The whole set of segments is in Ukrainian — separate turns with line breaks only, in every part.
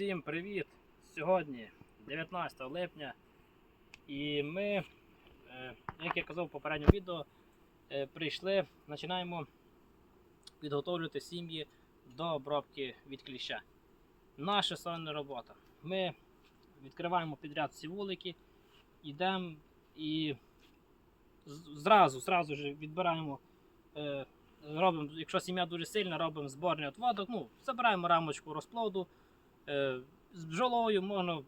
Всім привіт! Сьогодні 19 липня. І ми, е, як я казав в попередньому відео, е, прийшли, починаємо підготовлювати сім'ї до обробки від кліща. Наша сольна робота. Ми відкриваємо підряд всі вулики, йдемо і зразу, зразу ж відбираємо. е, Робимо, якщо сім'я дуже сильна, робимо зборний отводок, ну, забираємо рамочку розплоду, з бджолою можна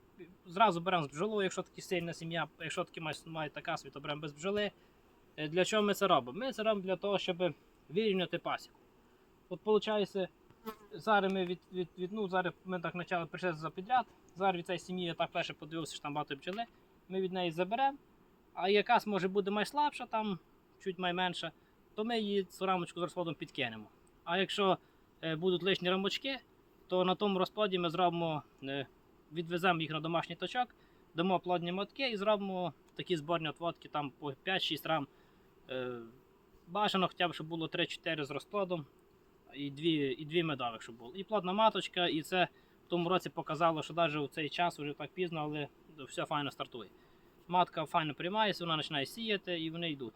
зразу беремо з бджолою, якщо таки сильна сім'я, якщо таки має, така собі, то беремо без бджоли. Е, Для чого ми це робимо? Ми це робимо для того, щоб вирівняти пасіку. От виходить, зараз ми від, від, від ну, зараз ми так почали прийшли за підряд. Зараз від цієї сім'ї я так перше подивився, що там багато бджоли. Ми від неї заберемо. А якась може буде найслабша, там чуть менша, то ми її цю рамочку з розплодом підкинемо. А якщо е, будуть лишні рамочки, то на тому розкладі ми зробимо, е, відвеземо їх на домашній точок, дамо плодні мотки і зробимо такі зборні отводки там по 5-6 рам. Е, Бажано хоча б, щоб було 3-4 з розплодом і 2, і 2 медових, щоб було. І плодна маточка, і це в тому році показало, що навіть у цей час, вже так пізно, але все файно стартує. Матка файно приймається, вона починає сіяти і вони йдуть.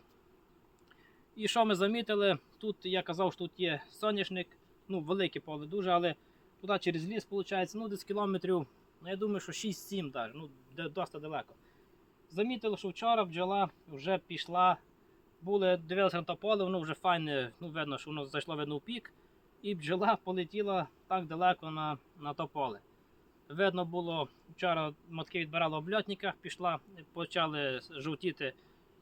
І що ми замітили? Тут я казав, що тут є соняшник, ну велике поле дуже, але туди через ліс, виходить, ну десь кілометрів, ну я думаю, що 6-7 навіть, ну досить далеко. Замітили, що вчора бджола вже пішла, були, дивилися на то поле, воно вже файне, ну видно, що воно зайшло видно в пік, і бджола полетіла так далеко на, на то поле. Видно було, вчора матки відбирали в обльотниках, пішла, почали жовтіти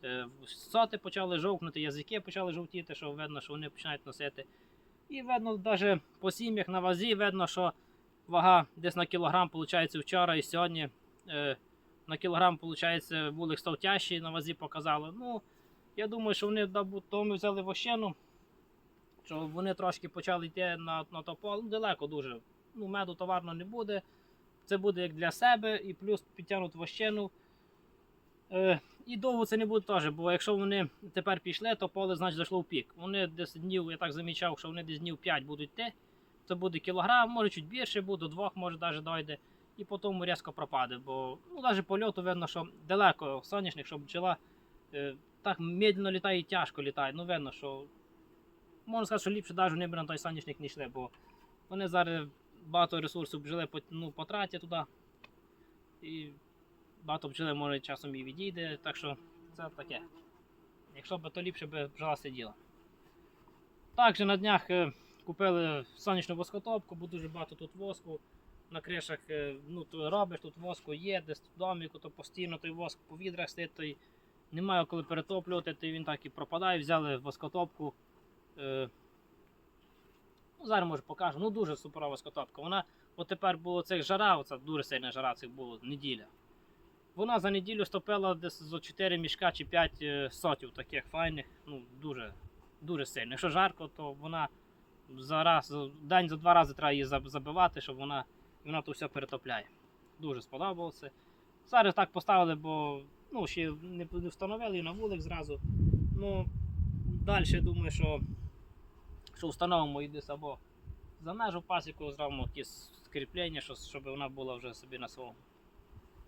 е, соти, почали жовкнути, язики почали жовтіти, що видно, що вони починають носити. І видно, навіть по сім'ях на вазі видно, що вага десь на кілограм виходить вчора і сьогодні е, на кілограм виходить, вулик став тяжчий, на вазі показало. Ну, я думаю, що вони то ми взяли вощину, що вони трошки почали йти на, на то поле. Ну, далеко дуже. Ну, меду товарно не буде. Це буде як для себе, і плюс підтягнуть вощину. Е, і довго це не буде теж, бо якщо вони тепер пішли, то поле значить зайшло в пік. Вони десь днів, я так замічав, що вони десь днів 5 будуть йти. Це буде кілограм, може чуть більше буде, до двох може навіть дойде. І потім різко пропаде. Бо ну, навіть по льоту видно, що далеко соняшник, щоб бджола е, так медленно літає і тяжко літає. Ну видно, що можна сказати, що ліпше навіть вони б на той соняшник не йшли, бо вони зараз багато ресурсів бджоли ну, потратять туди. І багато бджоли може часом і відійде, так що це таке. Якщо б то ліпше б бджола сиділа. Також на днях е, купили сонячну воскотопку, бо дуже багато тут воску. На кришах е, ну, то робиш, тут воску є, десь в доміку, то постійно той воск по відрах стоїть, той немає коли перетоплювати, то він так і пропадає. Взяли воскотопку. Е, ну, зараз може покажу. Ну дуже суперова воскотопка. Вона от тепер було цих жара, оця дуже сильна жара, цих було неділя. Вона за неділю стопила десь за 4 мішка чи 5 е, сотів таких файних, ну дуже, дуже сильно. Якщо жарко, то вона за раз, день за два рази треба її забивати, щоб вона, вона то все перетопляє. Дуже сподобалося. Зараз так поставили, бо ну, ще не, встановили на вулик зразу. Ну, далі думаю, що, що встановимо і десь або за межу пасіку зробимо якісь скріплення, щоб вона була вже собі на своєму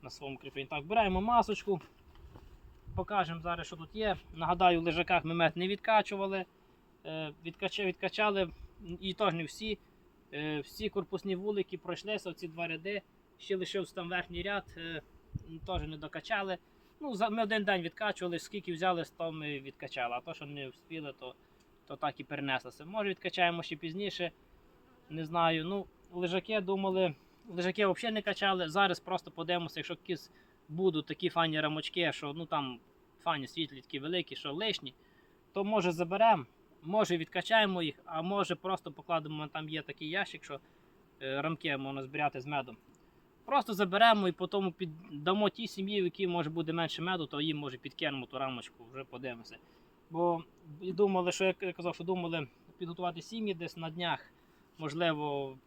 на своєму кріпленні. Так, беремо масочку. Покажемо зараз, що тут є. Нагадаю, в лежаках ми мед не відкачували. Е, відкача- відкачали і теж не всі. Е, всі корпусні вулики пройшлися, оці два ряди. Ще лишився там верхній ряд, е, теж не докачали. Ну, ми один день відкачували, скільки взяли, то ми відкачали. А то, що не встигли, то, то так і перенеслося. Може відкачаємо ще пізніше. Не знаю. Ну, лежаки думали, лежаки взагалі не качали. Зараз просто подивимося, якщо якісь будуть такі файні рамочки, що ну там файні світлі, такі великі, що лишні, то може заберемо, може відкачаємо їх, а може просто покладемо, там є такий ящик, що е, рамки можна збирати з медом. Просто заберемо і потім піддамо тій сім'ї, в якій може буде менше меду, то їм може підкинемо ту рамочку, вже подивимося. Бо думали, що я казав, що думали підготувати сім'ї десь на днях, можливо,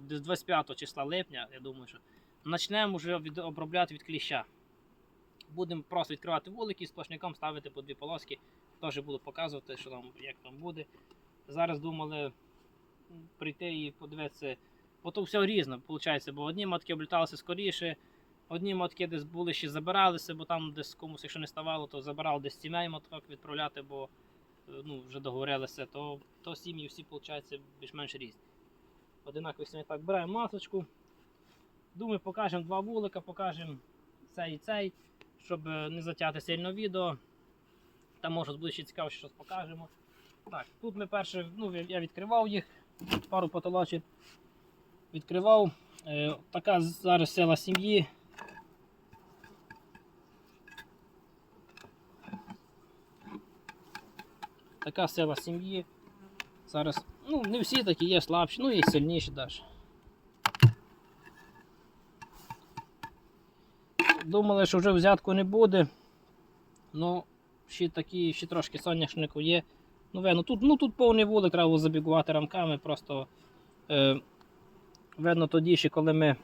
десь 25 числа липня, я думаю, що почнемо вже від, обробляти від кліща. Будемо просто відкривати вулики і сплошняком ставити по дві полоски. Теж буду показувати, що там, як там буде. Зараз думали прийти і подивитися, Бо то все різно, виходить, бо одні матки обліталися скоріше, одні матки десь були ще забиралися, бо там десь комусь, якщо не ставало, то забирали десь сімей маток відправляти, бо е, ну, вже договорилися, то, то сім'ї всі, виходить, більш-менш різні. Одинакові сім'ї. Так, беремо масочку. Думаю, покажемо два вулика, покажемо цей і цей, щоб е, не затягти сильно відео. Там може буде ще цікаво, що щось покажемо. Так, тут ми перше, ну, я- відкривав їх, пару потолочів відкривав. Е, така зараз сила сім'ї. Така сила сім'ї. Зараз, ну, не всі такі є слабші, ну і сильніші навіть. Думали, що вже взятку не буде. Ну, ще такі, ще трошки соняшнику є. Ну, тут, ну, тут повний вулик, треба було забігувати рамками, просто е, видно тоді, ще коли ми.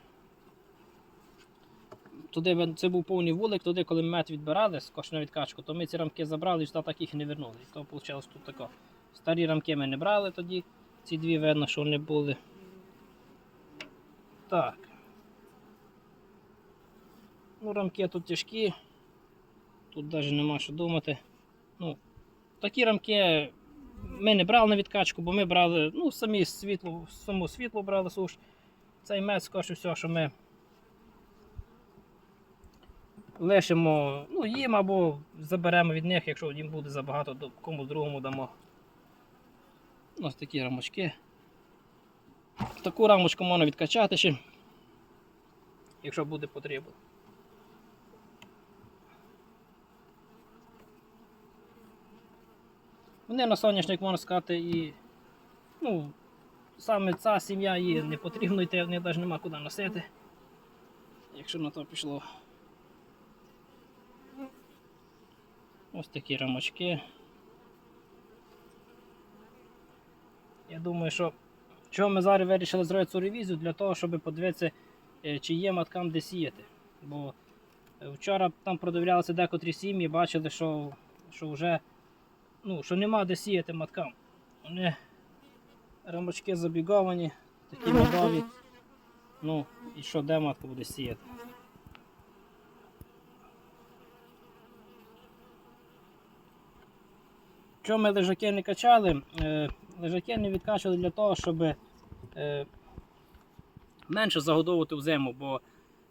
Туди це був повний вулик, туди, коли ми мед відбирали з кошна відкачку, то ми ці рамки забрали і сюди так їх і не вернули. І то вийшло тут тако. Старі рамки ми не брали тоді, ці дві видно, що вони були. Так. Ну, рамки тут тяжкі. Тут навіть нема що думати. Ну, такі рамки ми не брали на відкачку, бо ми брали ну, самі світло, саму світло брали суш. Цей мед скоріше все, що ми лишимо ну, їм або заберемо від них, якщо їм буде забагато, то комусь другому дамо. Ось такі рамочки. Таку рамочку можна відкачати ще, якщо буде потрібно. Вони на соняшник, можна сказати, і ну, саме ця сім'я їй не потрібно йти, в неї навіть нема куди носити. Якщо на то пішло. Ось такі рамочки. Я думаю, що чого ми зараз вирішили зробити цю ревізію, для того, щоб подивитися, е, чи є маткам де сіяти. Бо е, вчора там продивлялися декотрі сім'ї, бачили, що, що вже ну, що нема де сіяти маткам. Вони рамочки забіговані, такі медові. Ну, і що де матка буде сіяти? Чому ми лежаки не качали? Лежаки не відкачували для того, щоб е, менше загодовувати в зиму, бо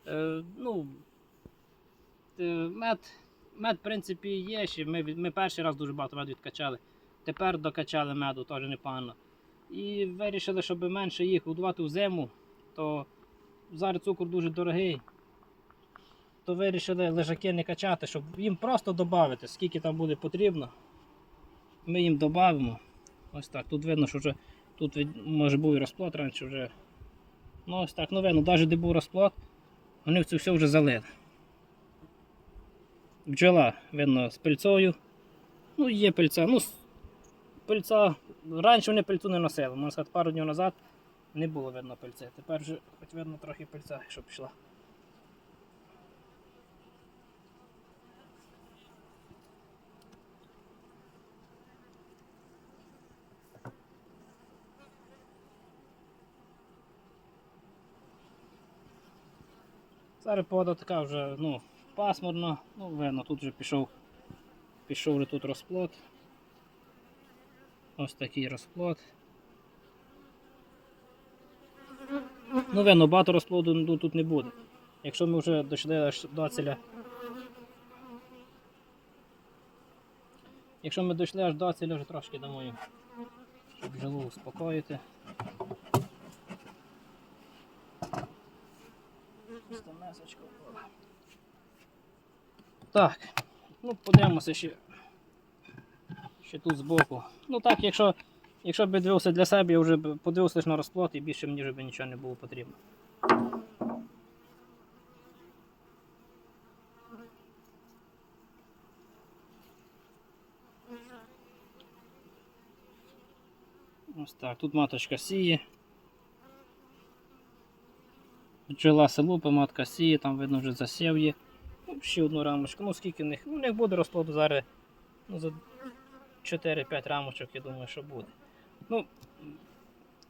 е, ну, е, мед, мед, в принципі, є ще. Ми, ми перший раз дуже багато меду відкачали. Тепер докачали меду, теж непогано. І вирішили, щоб менше їх годувати в зиму, то зараз цукор дуже дорогий. То вирішили лежаки не качати, щоб їм просто додати, скільки там буде потрібно. Ми їм додамо. Ось так. Тут видно, що вже тут може був і розплод раніше вже. Ну ось так, ну видно, навіть де був розплод, вони це все вже залили. Бджола, видно, з пильцою. Ну, є пильця. Ну, пильця. Раніше вони пильцю не носили. Можна сказати, пару днів назад не було видно пильця. Тепер вже хоч видно трохи пильця, що пішла. Зараз погода така вже ну, пасмурна, ну видно, тут вже пішов, пішов вже тут розплод. Ось такий розплод. Ну, видно, багато розплоду ну, тут не буде. Якщо ми вже дійшли аж до ціля. Якщо ми дійшли аж до ціля, вже трошки дамо їм, щоб жилу успокоїти. Просто месочка впала. Так, ну подивимося ще, ще тут збоку. Ну так, якщо, якщо б дивився для себе, я вже подивився лише на розплод і більше мені вже б нічого не було потрібно. Ось так, тут маточка сіє. Бджола селупи, матка сіє, там видно вже засів є. Ну, ще одну рамочку. Ну скільки в них? Ну, у них буде розплоду зараз ну, за 4-5 рамочок, я думаю, що буде. Ну,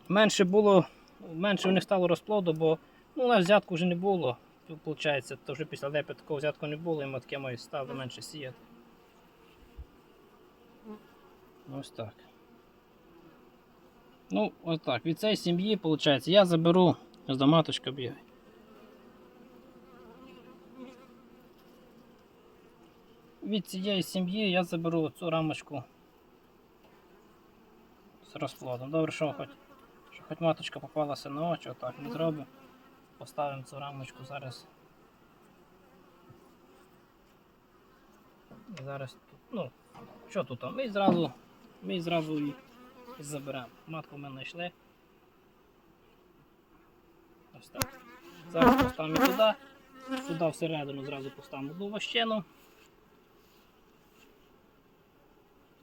менше було менше у них стало розплоду, бо ну, у нас взятку вже не було. Виходить, то вже після лепи такого взятку не було, і матки мої стали менше сіяти. Ось так. Ну, ось так. Від цієї сім'ї, виходить, я заберу ось до маточка Від цієї сім'ї я заберу цю рамочку з розплодом. Добре, що хоч, що хоч маточка попалася на очі, отак ми зробимо. Поставимо цю рамочку зараз. І зараз тут, ну, що тут? Ми зразу, ми зразу її заберемо. Матку ми знайшли. Ось так. Зараз поставимо туди. Сюди всередину зразу поставимо вощину.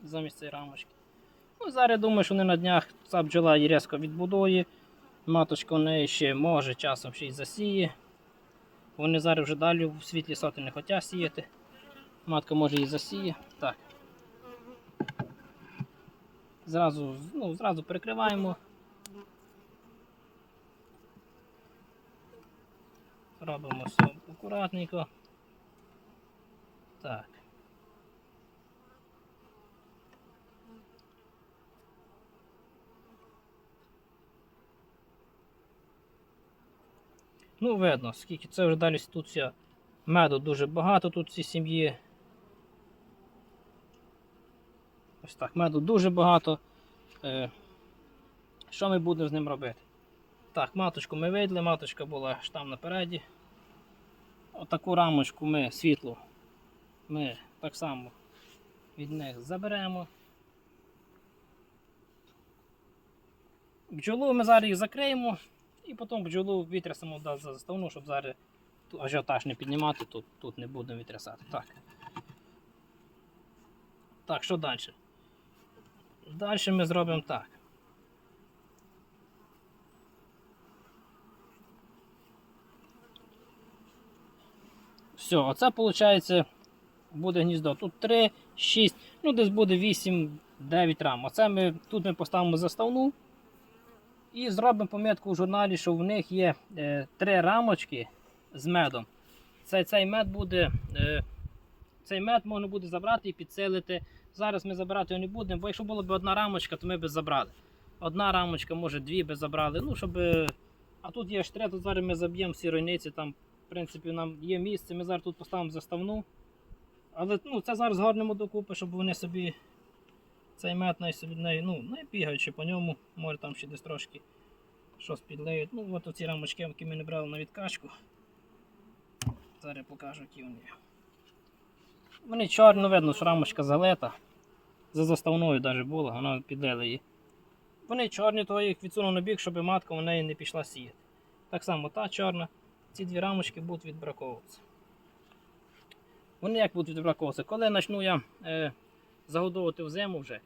Замість цієї рамочки. Ну, зараз я думаю, що не на днях ця бджола її різко відбудує. Маточка у неї ще може часом ще й засіє. Вони зараз вже далі в світлі соти не хочуть сіяти. Матка може її засіє. Так. Зразу, ну, зразу перекриваємо. Робимо все акуратненько. Так. Ну, видно, скільки це вже далі тут меду дуже багато тут в цій сім'ї. Ось так, меду дуже багато. Е, що ми будемо з ним робити? Так, маточку ми видали, маточка була аж там напереді. Отаку рамочку ми світлу ми так само від них заберемо. Бджолу ми зараз їх закриємо і потім бджолу вітрясимо за заставну, щоб зараз ажіотаж не піднімати, тут, тут не будемо вітрясати. Так. Так, що далі? Далі ми зробимо так. Все, оце виходить буде гніздо. Тут 3, 6, ну десь буде 8, 9 рам. Оце ми тут ми поставимо заставну і зробимо помітку в журналі, що в них є е, 3 рамочки з медом. Цей, цей мед буде. Е, цей мед можна буде забрати і підсилити. Зараз ми забирати його не будемо, бо якщо була б одна рамочка, то ми б забрали. Одна рамочка, може дві би забрали. Ну, щоб... А тут є штре, тут зараз ми заб'ємо всі ройниці, там, в принципі, нам є місце, ми зараз тут поставимо заставну. Але ну, це зараз гарнемо докупи, щоб вони собі цей мед най собі ну, не бігаючи по ньому, може там ще десь трошки щось підлеють. Ну, от оці рамочки, які ми не брали на відкачку. Зараз я покажу, які вони. Вони чорні, ну видно, що рамочка залета. За заставною навіть була, вона підлила її. Вони чорні, то їх відсунув на бік, щоб матка у неї не пішла сіяти. Так само та чорна, ці дві рамочки будуть відбраковуватися. Вони як будуть відбраковуватися? Коли почну я е, загодовувати в зиму вже,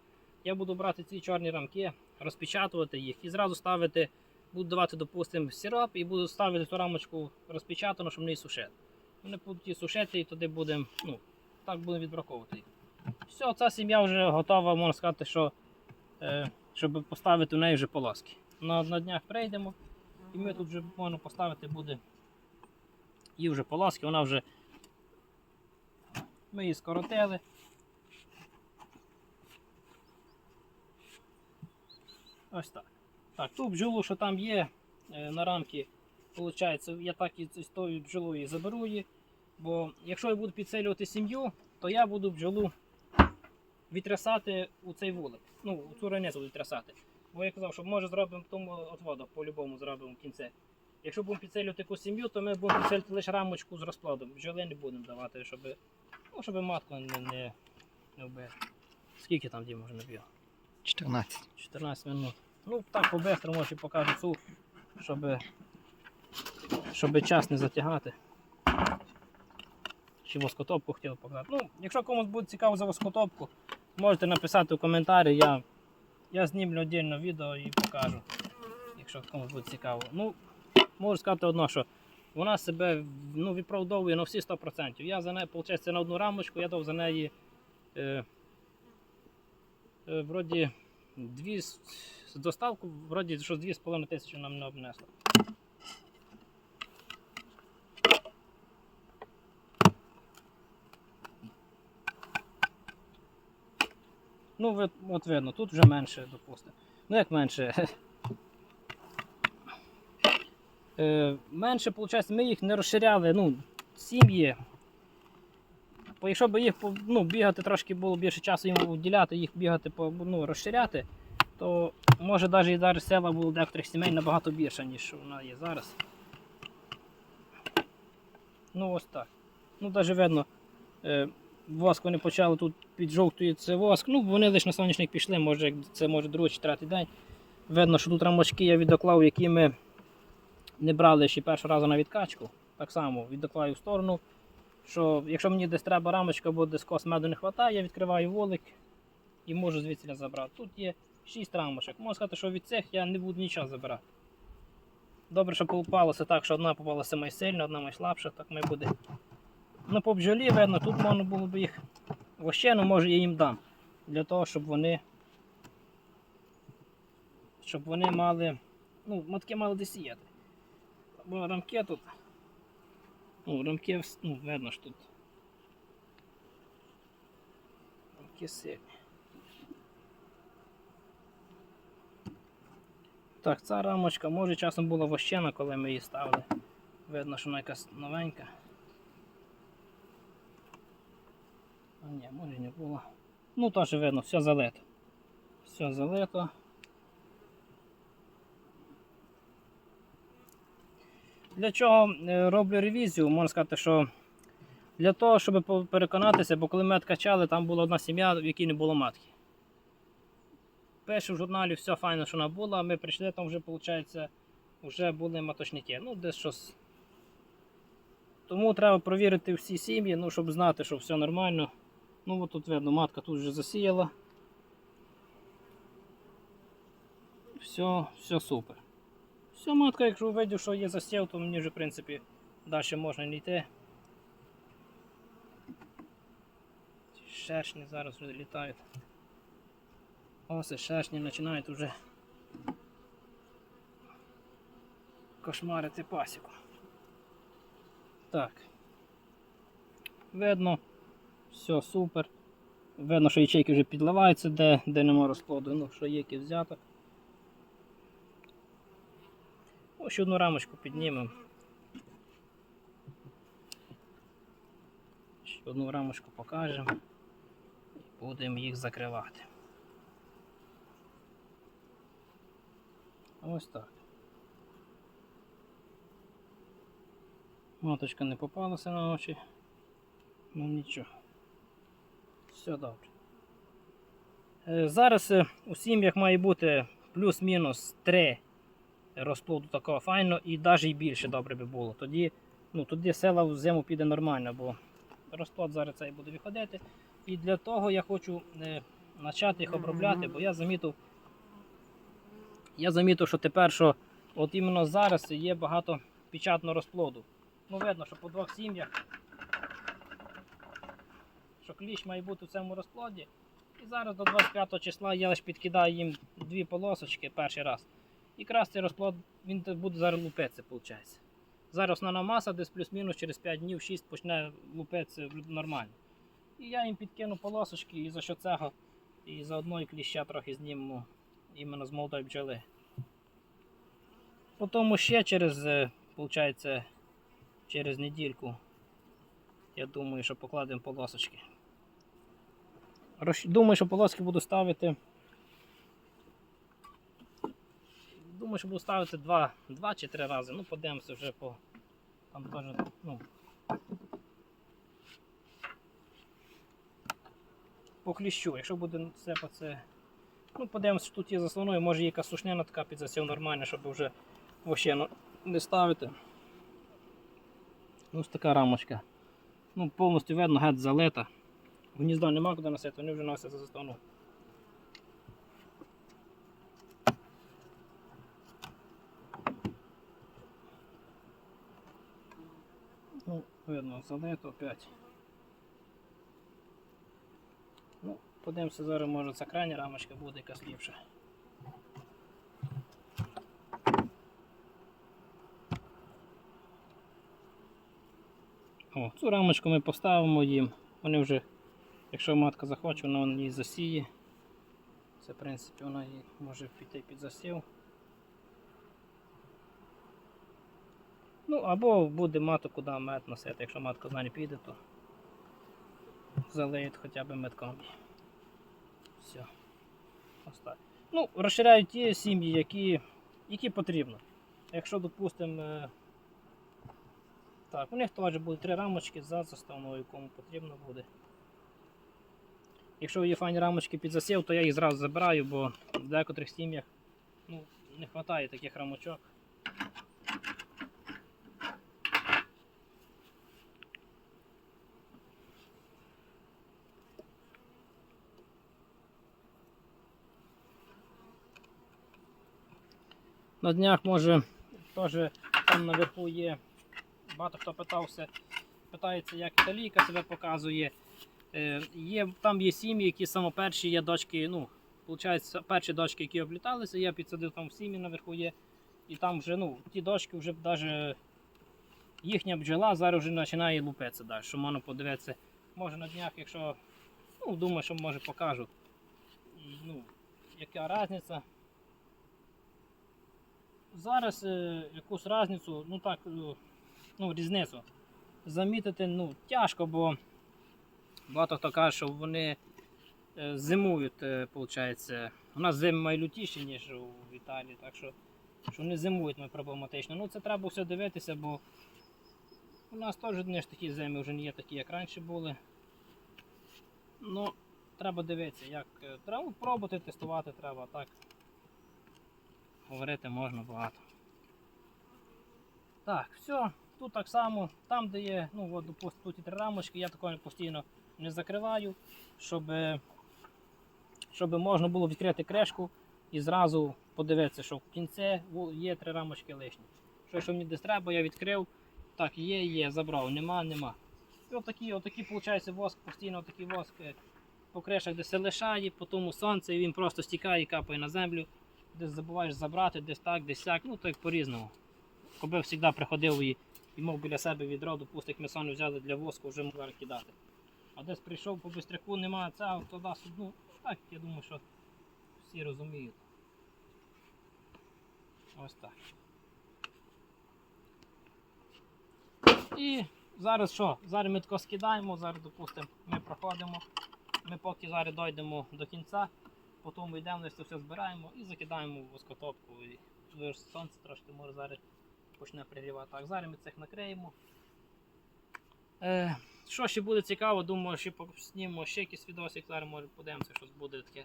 я буду брати ці чорні рамки, розпечатувати їх і зразу ставити, буду давати, допустимо, сироп і буду ставити ту рамочку розпечатану, щоб не сушити. Вони будуть її сушити і туди будемо, ну, так будемо відбраковувати. Все, ця сім'я вже готова, можна сказати, що, е, щоб поставити в неї вже полоски. На, на днях прийдемо і ми тут вже можна поставити буде її вже полоски, вона вже ми її скоротили. Ось так. Так, ту бджолу, що там є е, на рамки, виходить, я так і з тою бджолою заберу її. Бо якщо я буду підселювати сім'ю, то я буду бджолу відтрясати у цей вулик. Ну, у цю раницю буду відтрясати. Бо я казав, що може зробимо тому отводу, по-любому зробимо в кінці. Якщо будемо підселювати таку сім'ю, то ми будемо підселювати лише рамочку з розплодом. Бджоли не будемо давати, щоб, ну, щоб матку не, не, не вбити. Скільки там Діма вже набіг?
14.
14 минут. Ну, так по-бистрому може покажу цю, щоб, щоб час не затягати. Чи воскотопку хотів показати. Ну, якщо комусь буде цікаво за воскотопку, можете написати у коментарі, я, я знімлю віддільно відео і покажу. Якщо комусь буде цікаво. Ну, можу сказати одно, що вона себе ну, виправдовує на всі 100%. Я за неї, виходить, на одну рамочку, я дав за неї е, вроді дві, з доставку, вроді, що 2,5 тисячі нам не обнесло. Ну, от видно, тут вже менше, допустимо. Ну як менше? Е, менше, виходить, ми їх не розширяли, ну, сім'ї. Якщо б їх ну, бігати трошки було більше часу їм уділяти, їх бігати ну, розширяти, то може навіть і зараз села було декотрих сімей набагато більше, ніж вона є зараз. Ну ось так. Ну, навіть видно, е, воск вони почали тут піджовтується воск. Ну, вони лише на сонячник пішли, може, це може другий чи третій день. Видно, що тут рамочки я відоклав, які ми не брали ще першого разу на відкачку. Так само відоклаю в сторону. Що якщо мені десь треба рамочка або десь кос меду не вистачає, я відкриваю волик і можу звідси забрати. Тут є 6 рамочок. Можна сказати, що від цих я не буду нічого забирати. Добре, що попалося так, що одна попалася найсильна, одна найслабша, так має буде. Ну, по бджолі, видно, тут можна було б їх вощену, може я їм дам. Для того, щоб вони. Щоб вони мали. Ну, матки мали де сіяти. Бо рамки тут. Ну, рамки, ну, видно ж тут. Рамки сильні. Так, ця рамочка може часом була вощена, коли ми її ставили. Видно, що вона якась новенька. А ні, може не було. Ну теж видно, все залито. Все залито. Для чого е, роблю ревізію? Можна сказати, що для того, щоб переконатися, бо коли мед качали, там була одна сім'я, в якій не було матки. Пише в журналі все файно, що вона була, а ми прийшли, там вже, виходить, вже були маточники. Ну, десь щось. Тому треба провірити всі сім'ї, ну, щоб знати, що все нормально. Ну, от тут видно, матка тут вже засіяла. Все, все супер. Все, матка, якщо увидів, що є засів, то мені вже, в принципі, далі можна не йти. Ці Шершні зараз вже літають. Ось шершні починають вже кошмарити пасіку. Так. Видно, все супер. Видно, що ячейки вже підливаються, де, де нема розплоду, ну, що є взято. Ось одну рамочку піднімемо. Ще одну рамочку покажемо і будемо їх закривати. Ось так. Маточка не попалася на очі. Ну нічого. Все добре. Е, Зараз е, у сім'ях має бути плюс-мінус 3 розплоду такого файно і навіть більше добре би було. Тоді, ну, тоді села в зиму піде нормально, бо розплод зараз цей буде виходити. І для того я хочу е, почати їх обробляти, бо я замітив, я замітив, що тепер, що от іменно зараз є багато печатного розплоду. Ну, видно, що по двох сім'ях, що кліщ має бути в цьому розплоді. І зараз до 25 числа я лише підкидаю їм дві полосочки перший раз. Якраз цей розплод він буде зараз лупитися, виходить. Зараз основна маса десь плюс-мінус через 5 днів 6 почне лупитися нормально. І я їм підкину полосочки і за що цього, і заодно і кліща трохи зніму іменно з молодої бджоли. Потім ще через, е, виходить, через недільку, я думаю, що покладемо полосочки. Думаю, що полоски буду ставити. Думаю, що буду ставити два, два чи три рази. Ну, подивимося вже по. Там теж, ну. По кліщу, якщо буде сипатися. Ну, подивимося, що тут є заслоною, може є якась сушняна така під засів нормальна, щоб вже вощину не ставити. Ось така рамочка. Ну, повністю видно, геть залита. Гнізда нема куди носити, вони вже носять за заставну. видно, залито опять. Ну, Подивимося, зараз може ця крайня рамочка буде якась ліпша. О, Цю рамочку ми поставимо їм, вони вже, якщо матка захоче, вона її засіє. Це в принципі вона її може піти під засів. Ну, або буде маток куди мед носити. Якщо матка з не піде, то залиють хоча б метком. Все. Ось. Ну, розширяють ті сім'ї, які, які потрібно. Якщо, допустимо, е, так, у них теж буде три рамочки за заставною, кому потрібно буде. Якщо є файні рамочки під засів, то я їх зразу забираю, бо в декотрих сім'ях ну, не вистачає таких рамочок. На днях може теж там наверху є. Багато хто питався, питається, як італійка себе показує. Е, є, там є сім'ї, які саме перші є дочки, ну, виходить, перші дочки, які обліталися, я підсадив там в сім'ї наверху є. І там вже, ну, ті дочки вже навіть їхня бджола зараз вже починає лупитися далі, що можна подивитися. Може на днях, якщо ну, думаю, що може покажу. Ну, яка різниця. Зараз е, якусь різницю, ну так, е, ну, різницю замітити ну, тяжко, бо багато хто каже, що вони е, зимують, е, виходить. У нас зими найлютіші, ніж у Італії, так що, що вони зимують ми проблематично. Ну це треба все дивитися, бо у нас теж не ж такі зими вже не є такі, як раніше були. Ну, треба дивитися, як треба пробувати, тестувати треба, так. Говорити можна багато. Так, все, тут так само, там де є, ну от, допустим, тут і три рамочки, я такого постійно не закриваю, щоб, е, щоб можна було відкрити кришку і зразу подивитися, що в кінці є три рамочки лишні. Що, що мені десь треба, я відкрив. Так, є, є, забрав, нема, нема. І отакий, отакий, виходить, воск, постійно такий воск е, по кришах десь лишає, по тому сонце, і він просто стікає і капає на землю. Десь забуваєш забрати, десь так, десь сяк, ну так по-різному. Коби завжди приходив і, і мав біля себе відро, допустим, ми самі взяли для воску, вже можна кидати. А десь прийшов по бистряку, немає цього, туди ну так, я думаю, що всі розуміють. Ось так. І зараз що? Зараз ми тако скидаємо, зараз, допустимо, ми проходимо. Ми поки зараз дійдемо до кінця, потім йдемо, це все збираємо і закидаємо в воскотопку. І сонце трошки може зараз почне пригрівати. Так, зараз ми цих накриємо. Е, що ще буде цікаво, думаю, що знімемо ще якийсь відосик, зараз може подивимося, щось буде таке,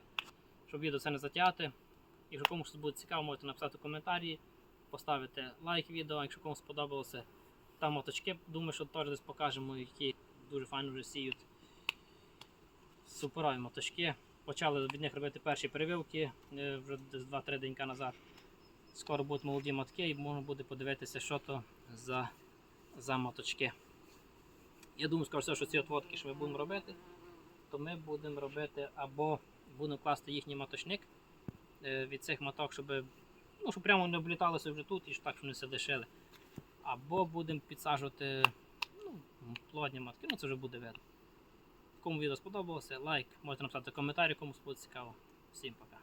щоб відео це не затягати. Якщо комусь буде цікаво, можете написати коментарі, поставити лайк відео, якщо комусь сподобалося. Там моточки, думаю, що теж десь покажемо, які дуже файно вже сіють. Суперові моточки. Почали від них робити перші прививки е, вже десь 2-3 денька назад. Скоро будуть молоді мотки і можна буде подивитися, що то за, за моточки. Я думаю, скажу, що ці отводки, що ми будемо робити, то ми будемо робити або будемо класти їхній моточник е, від цих моток, щоб, ну, щоб прямо не обліталося вже тут і так, щоб не все лишили. Або будемо підсаджувати ну, плодні матки, ну це вже буде видно. Кому відео сподобалося, лайк, можете написати коментар, кому буде цікаво. Всім пока.